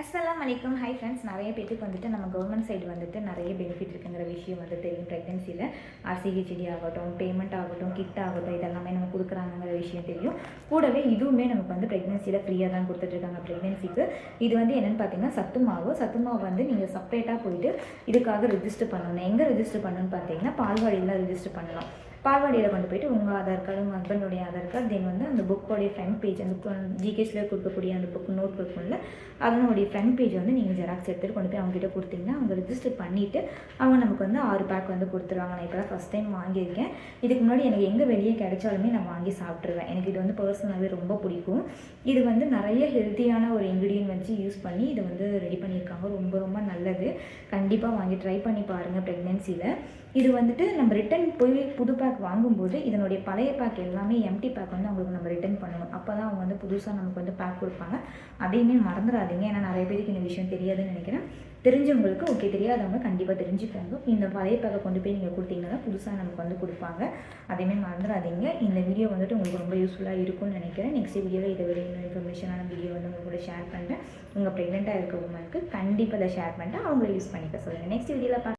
அஸ்லாம் வலைக்கம் hi friends நிறைய பேத்துக்கு வந்துட்டு நம்ம கவர்மெண்ட் சைடு வந்துட்டு நிறைய பெனிஃபிட் இருக்குங்கிற விஷயம் வந்து தெரியும் ப்ரெக்னென்சியில் ஆர்சிஹெச்டி ஆகட்டும் பேமெண்ட் ஆகட்டும் கிட் ஆகட்டும் இதெல்லாமே நம்ம கொடுக்குறாங்கங்கிற விஷயம் தெரியும். கூடவே இதுவுமே நமக்கு வந்து ப்ரெக்னென்சியில் ஃப்ரீயாக தான் கொடுத்துட்ருக்காங்க ப்ரெக்னென்சிக்கு இது வந்து என்னென்னு பார்த்தீங்கன்னா சத்து மாவு. மாவு வந்து நீங்கள் செப்பரேட்டாக போயிட்டு இதுக்காக ரிஜிஸ்டர் பண்ணணும். எங்கே ரெஜிஸ்டர் பண்ணணும்னு பார்த்தீங்கன்னா பால்வாடியில் ரிஜிஸ்டர் பண்ணணும் பால்வாடியில் கொண்டு போயிட்டு உங்கள் ஆதார் கார்டு உங்கள் ஹஸ்பண்டோடைய ஆதார் கார்டு தென் வந்து அந்த புக்கோடைய ஃப்ரண்ட் பேஜ் அந்த ஜிகேஸில் கொடுக்கக்கூடிய அந்த புக் நோட் இருக்கும்ல அதனுடைய ஃப்ரண்ட் பேஜ் வந்து நீங்கள் ஜெராக்ஸ் எடுத்துகிட்டு கொண்டு போய் அவங்ககிட்ட கொடுத்தீங்கன்னா அவங்க ரிஜிஸ்டர் பண்ணிவிட்டு அவங்க நமக்கு வந்து ஆறு பேக் வந்து கொடுத்துருவாங்க. நான் இப்போ தான் ஃபஸ்ட் டைம் வாங்கியிருக்கேன். இதுக்கு முன்னாடி எனக்கு எங்கே வெளியே கிடைச்சாலுமே நான் வாங்கி சாப்பிட்ருவேன் எனக்கு இது வந்து பர்சனலாகவே ரொம்ப பிடிக்கும். இது வந்து நிறைய ஹெல்த்தியான ஒரு இன்க்ரீடியன்ட் வச்சு யூஸ் பண்ணி இதை வந்து ரெடி பண்ணியிருக்காங்க. ரொம்ப ரொம்ப நல்லது. கண்டிப்பாக வாங்கி ட்ரை பண்ணி பாருங்கள் ப்ரெக்னென்சியில் இது வந்துட்டு நம்ம ரிட்டன் போய் புது பேக் வாங்கும்போது இதனுடைய பழைய பேக் எல்லாமே எம்டி பேக் வந்து அவங்களுக்கு நம்ம ரிட்டன் பண்ணணும். அப்போ தான் அவங்க வந்து புதுசாக நமக்கு வந்து பேக் கொடுப்பாங்க. அதையுமே மறந்துடாதீங்க. ஏன்னா நிறைய பேருக்கு இந்த விஷயம் தெரியாதுன்னு நினைக்கிறேன். தெரிஞ்சவங்களுக்கு ஓகே தெரியாதவங்க கண்டிப்பாக தெரிஞ்சுக்கோங்க. இந்த பழைய பேக்கை கொண்டு போய் நீங்கள் கொடுத்தீங்கன்னா புதுசாக நமக்கு வந்து கொடுப்பாங்க. அதையுமே மறந்துடாதீங்க. இந்த வீடியோ வந்துட்டு உங்களுக்கு ரொம்ப யூஸ்ஃபுல்லாக இருக்கும்னு நினைக்கிறேன். நெக்ஸ்ட் வீடியோவில் இதை விட இன்னும் இன்ஃபர்மேஷனான வீடியோ வந்து உங்க கூட ஷேர் பண்ணுறேன் உங்கள் ப்ரெக்னெண்ட்டாக இருக்க உமனுக்கு கண்டிப்பாக அதை ஷேர் பண்ணிட்டு அவங்கள யூஸ் பண்ணிக்க சொல்லுங்கள் நெக்ஸ்ட் வீடியோவில்